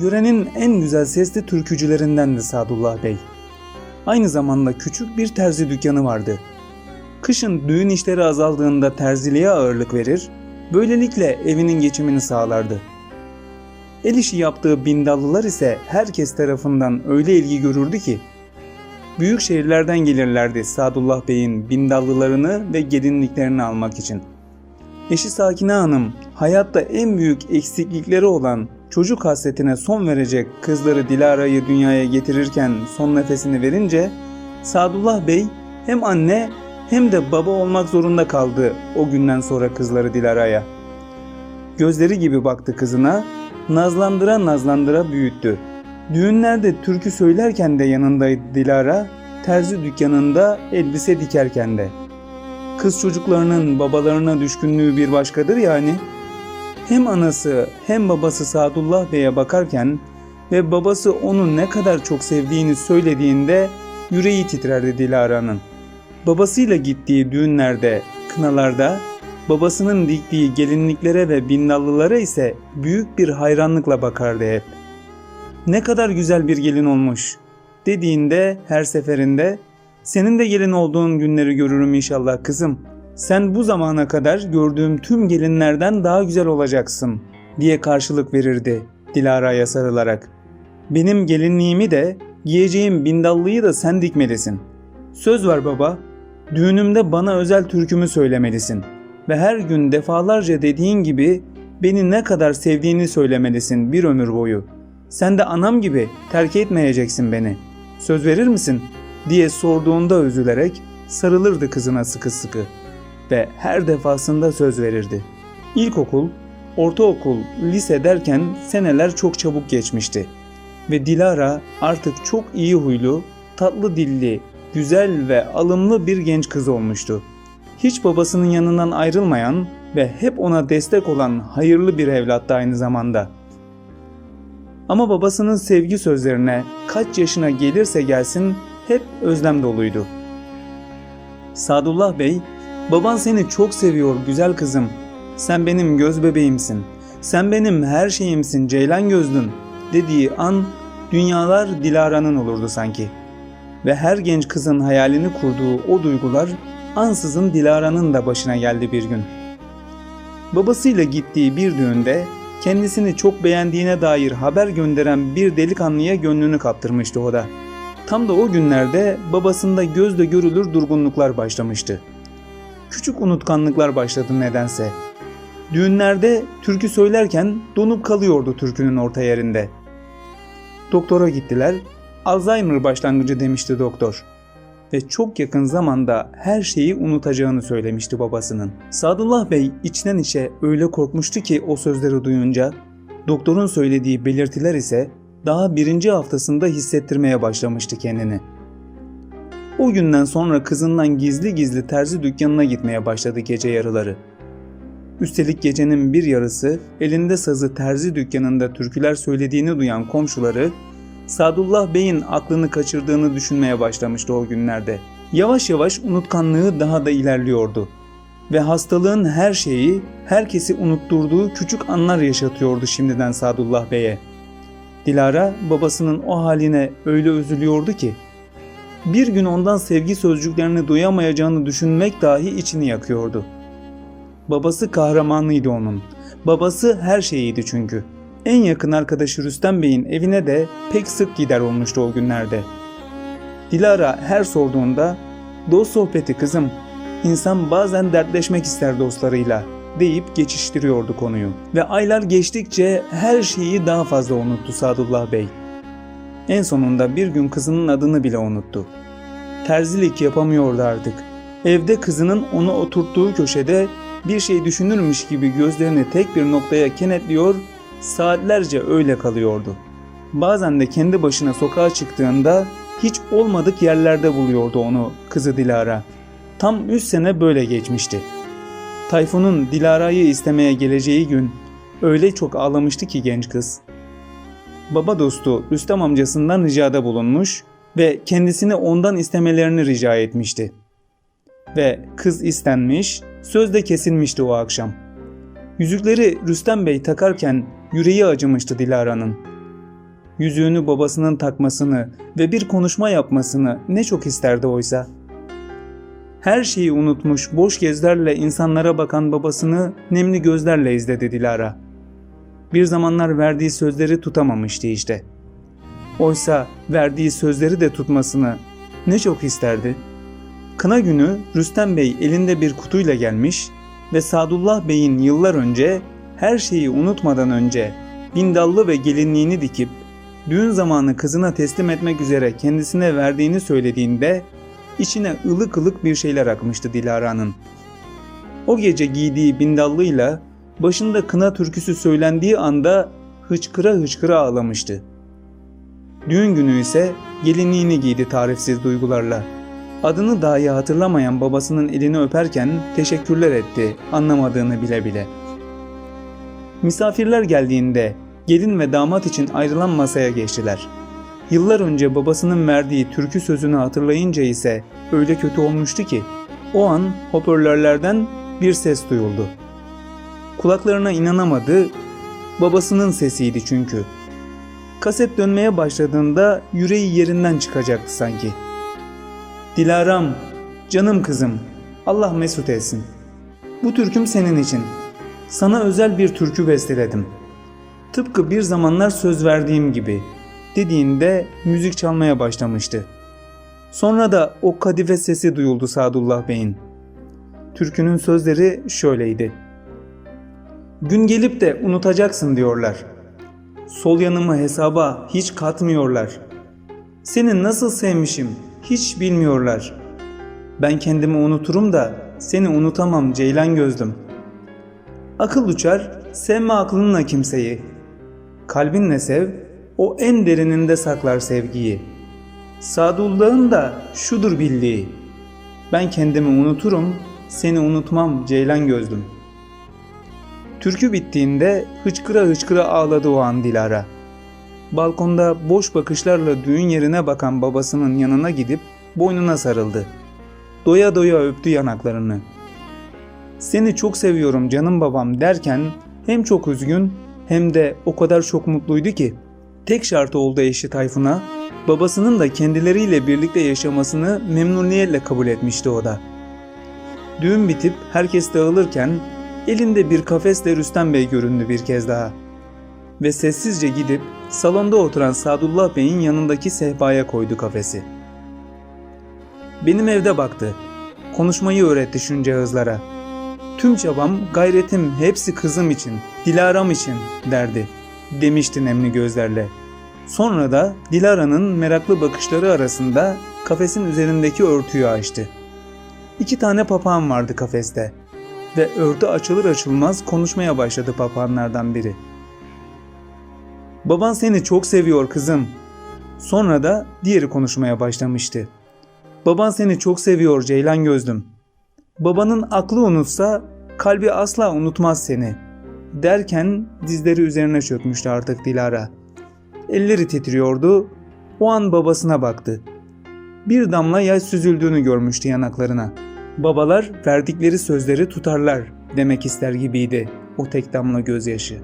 yörenin en güzel sesli türkücülerindendi Sadullah Bey. Aynı zamanda küçük bir terzi dükkanı vardı. Kışın düğün işleri azaldığında terziliğe ağırlık verir, böylelikle evinin geçimini sağlardı. El işi yaptığı bindallılar ise herkes tarafından öyle ilgi görürdü ki, büyük şehirlerden gelirlerdi Sadullah Bey'in bindallılarını ve gelinliklerini almak için. Eşi Sakine Hanım hayatta en büyük eksiklikleri olan çocuk hasretine son verecek kızları Dilara'yı dünyaya getirirken son nefesini verince Sadullah Bey hem anne hem de baba olmak zorunda kaldı o günden sonra kızları Dilara'ya. Gözleri gibi baktı kızına, nazlandıra nazlandıra büyüttü. Düğünlerde türkü söylerken de yanındaydı Dilara, terzi dükkanında elbise dikerken de. Kız çocuklarının babalarına düşkünlüğü bir başkadır yani. Hem anası hem babası Sadullah Bey'e bakarken ve babası onu ne kadar çok sevdiğini söylediğinde yüreği titrerdi Dilara'nın. Babasıyla gittiği düğünlerde, kınalarda, babasının diktiği gelinliklere ve bindallılara ise büyük bir hayranlıkla bakardı hep. Ne kadar güzel bir gelin olmuş dediğinde her seferinde senin de gelin olduğun günleri görürüm inşallah kızım. Sen bu zamana kadar gördüğüm tüm gelinlerden daha güzel olacaksın diye karşılık verirdi Dilara'ya sarılarak. Benim gelinliğimi de giyeceğim bindallıyı da sen dikmelisin. Söz ver baba. Düğünümde bana özel türkümü söylemelisin. Ve her gün defalarca dediğin gibi beni ne kadar sevdiğini söylemelisin bir ömür boyu. Sen de anam gibi terk etmeyeceksin beni. Söz verir misin?'' Diye sorduğunda üzülerek sarılırdı kızına sıkı sıkı ve her defasında söz verirdi. İlkokul, ortaokul, lise derken seneler çok çabuk geçmişti ve Dilara artık çok iyi huylu, tatlı dilli, güzel ve alımlı bir genç kız olmuştu. Hiç babasının yanından ayrılmayan ve hep ona destek olan hayırlı bir evlattı aynı zamanda. Ama babasının sevgi sözlerine kaç yaşına gelirse gelsin hep özlem doluydu. Sadullah Bey, baban seni çok seviyor güzel kızım. Sen benim göz bebeğimsin. Sen benim her şeyimsin ceylan gözlüm dediği an dünyalar Dilara'nın olurdu sanki. Ve her genç kızın hayalini kurduğu o duygular ansızın Dilara'nın da başına geldi bir gün. Babasıyla gittiği bir düğünde kendisini çok beğendiğine dair haber gönderen bir delikanlıya gönlünü kaptırmıştı o da. Tam da o günlerde babasında gözle görülür durgunluklar başlamıştı. Küçük unutkanlıklar başladı nedense. Düğünlerde türkü söylerken donup kalıyordu türkünün orta yerinde. Doktora gittiler. Alzheimer başlangıcı demişti doktor. Ve çok yakın zamanda her şeyi unutacağını söylemişti babasının. Sadullah Bey içten içe öyle korkmuştu ki o sözleri duyunca, doktorun söylediği belirtiler ise daha birinci haftasında hissettirmeye başlamıştı kendini. O günden sonra kızından gizli gizli terzi dükkanına gitmeye başladı gece yarıları. Üstelik gecenin bir yarısı elinde sazı terzi dükkanında türküler söylediğini duyan komşuları Sadullah Bey'in aklını kaçırdığını düşünmeye başlamıştı o günlerde. Yavaş yavaş unutkanlığı daha da ilerliyordu ve hastalığın her şeyi, herkesi unutturduğu küçük anlar yaşatıyordu şimdiden Sadullah Bey'e. Dilara babasının o haline öyle üzülüyordu ki bir gün ondan sevgi sözcüklerini duyamayacağını düşünmek dahi içini yakıyordu. Babası kahramanlıydı onun. Babası her şeyiydi çünkü. En yakın arkadaşı Rüstem Bey'in evine de pek sık gider olmuştu o günlerde. Dilara her sorduğunda dost sohbeti kızım. İnsan bazen dertleşmek ister dostlarıyla deyip geçiştiriyordu konuyu. Ve aylar geçtikçe her şeyi daha fazla unuttu Sadullah Bey. En sonunda bir gün kızının adını bile unuttu. Terzilik yapamıyordu artık. Evde kızının onu oturttuğu köşede bir şey düşünürmüş gibi gözlerini tek bir noktaya kenetliyor, saatlerce öyle kalıyordu. Bazen de kendi başına sokağa çıktığında hiç olmadık yerlerde buluyordu onu kızı Dilara. Tam 3 sene böyle geçmişti.'' Tayfun'un Dilara'yı istemeye geleceği gün öyle çok ağlamıştı ki genç kız. Baba dostu Rüstem amcasından ricada bulunmuş ve kendisini ondan istemelerini rica etmişti. Ve kız istenmiş, söz de kesilmişti o akşam. Yüzükleri Rüstem Bey takarken yüreği acımıştı Dilara'nın. yüzüğünü babasının takmasını ve bir konuşma yapmasını ne çok isterdi oysa. Her şeyi unutmuş boş gözlerle insanlara bakan babasını nemli gözlerle izledi Dilara. Bir zamanlar verdiği sözleri tutamamıştı işte. Oysa verdiği sözleri de tutmasını ne çok isterdi. Kına günü Rüstem Bey elinde bir kutuyla gelmiş ve Sadullah Bey'in yıllar önce her şeyi unutmadan önce bindallı ve gelinliğini dikip düğün zamanı kızına teslim etmek üzere kendisine verdiğini söylediğinde içine ılık ılık bir şeyler akmıştı Dilara'nın. O gece giydiği bindallıyla başında kına türküsü söylendiği anda hıçkıra hıçkıra ağlamıştı. Düğün günü ise gelinliğini giydi tarifsiz duygularla. Adını dahi hatırlamayan babasının elini öperken teşekkürler etti anlamadığını bile bile. Misafirler geldiğinde gelin ve damat için ayrılan masaya geçtiler. Yıllar önce babasının verdiği türkü sözünü hatırlayınca ise öyle kötü olmuştu ki o an hoparlörlerden bir ses duyuldu. Kulaklarına inanamadı, babasının sesiydi çünkü. Kaset dönmeye başladığında yüreği yerinden çıkacaktı sanki. Dilaram, canım kızım, Allah mesut etsin. Bu türküm senin için. Sana özel bir türkü besteledim. Tıpkı bir zamanlar söz verdiğim gibi dediğinde müzik çalmaya başlamıştı. Sonra da o kadife sesi duyuldu Sadullah Bey'in. Türkünün sözleri şöyleydi. Gün gelip de unutacaksın diyorlar. Sol yanımı hesaba hiç katmıyorlar. Seni nasıl sevmişim hiç bilmiyorlar. Ben kendimi unuturum da seni unutamam ceylan gözlüm. Akıl uçar, sevme aklınla kimseyi. Kalbinle sev, o en derininde saklar sevgiyi. Sadullah'ın da şudur bildiği. Ben kendimi unuturum, seni unutmam ceylan gözlüm. Türkü bittiğinde hıçkıra hıçkıra ağladı o an Dilara. Balkonda boş bakışlarla düğün yerine bakan babasının yanına gidip boynuna sarıldı. Doya doya öptü yanaklarını. Seni çok seviyorum canım babam derken hem çok üzgün hem de o kadar çok mutluydu ki tek şartı oldu eşi Tayfun'a babasının da kendileriyle birlikte yaşamasını memnuniyetle kabul etmişti o da. Düğün bitip herkes dağılırken elinde bir kafesle Rüstem Bey göründü bir kez daha. Ve sessizce gidip salonda oturan Sadullah Bey'in yanındaki sehpaya koydu kafesi. Benim evde baktı. Konuşmayı öğretti şuncağızlara. Tüm çabam, gayretim hepsi kızım için, Dilara'm için derdi. Demişti nemli gözlerle. Sonra da Dilara'nın meraklı bakışları arasında kafesin üzerindeki örtüyü açtı. İki tane papağan vardı kafeste ve örtü açılır açılmaz konuşmaya başladı papağanlardan biri. Baban seni çok seviyor kızım. Sonra da diğeri konuşmaya başlamıştı. Baban seni çok seviyor Ceylan gözlüm. Babanın aklı unutsa kalbi asla unutmaz seni. Derken dizleri üzerine çökmüştü artık Dilara. Elleri titriyordu. O an babasına baktı. Bir damla yaş süzüldüğünü görmüştü yanaklarına. Babalar verdikleri sözleri tutarlar demek ister gibiydi o tek damla gözyaşı.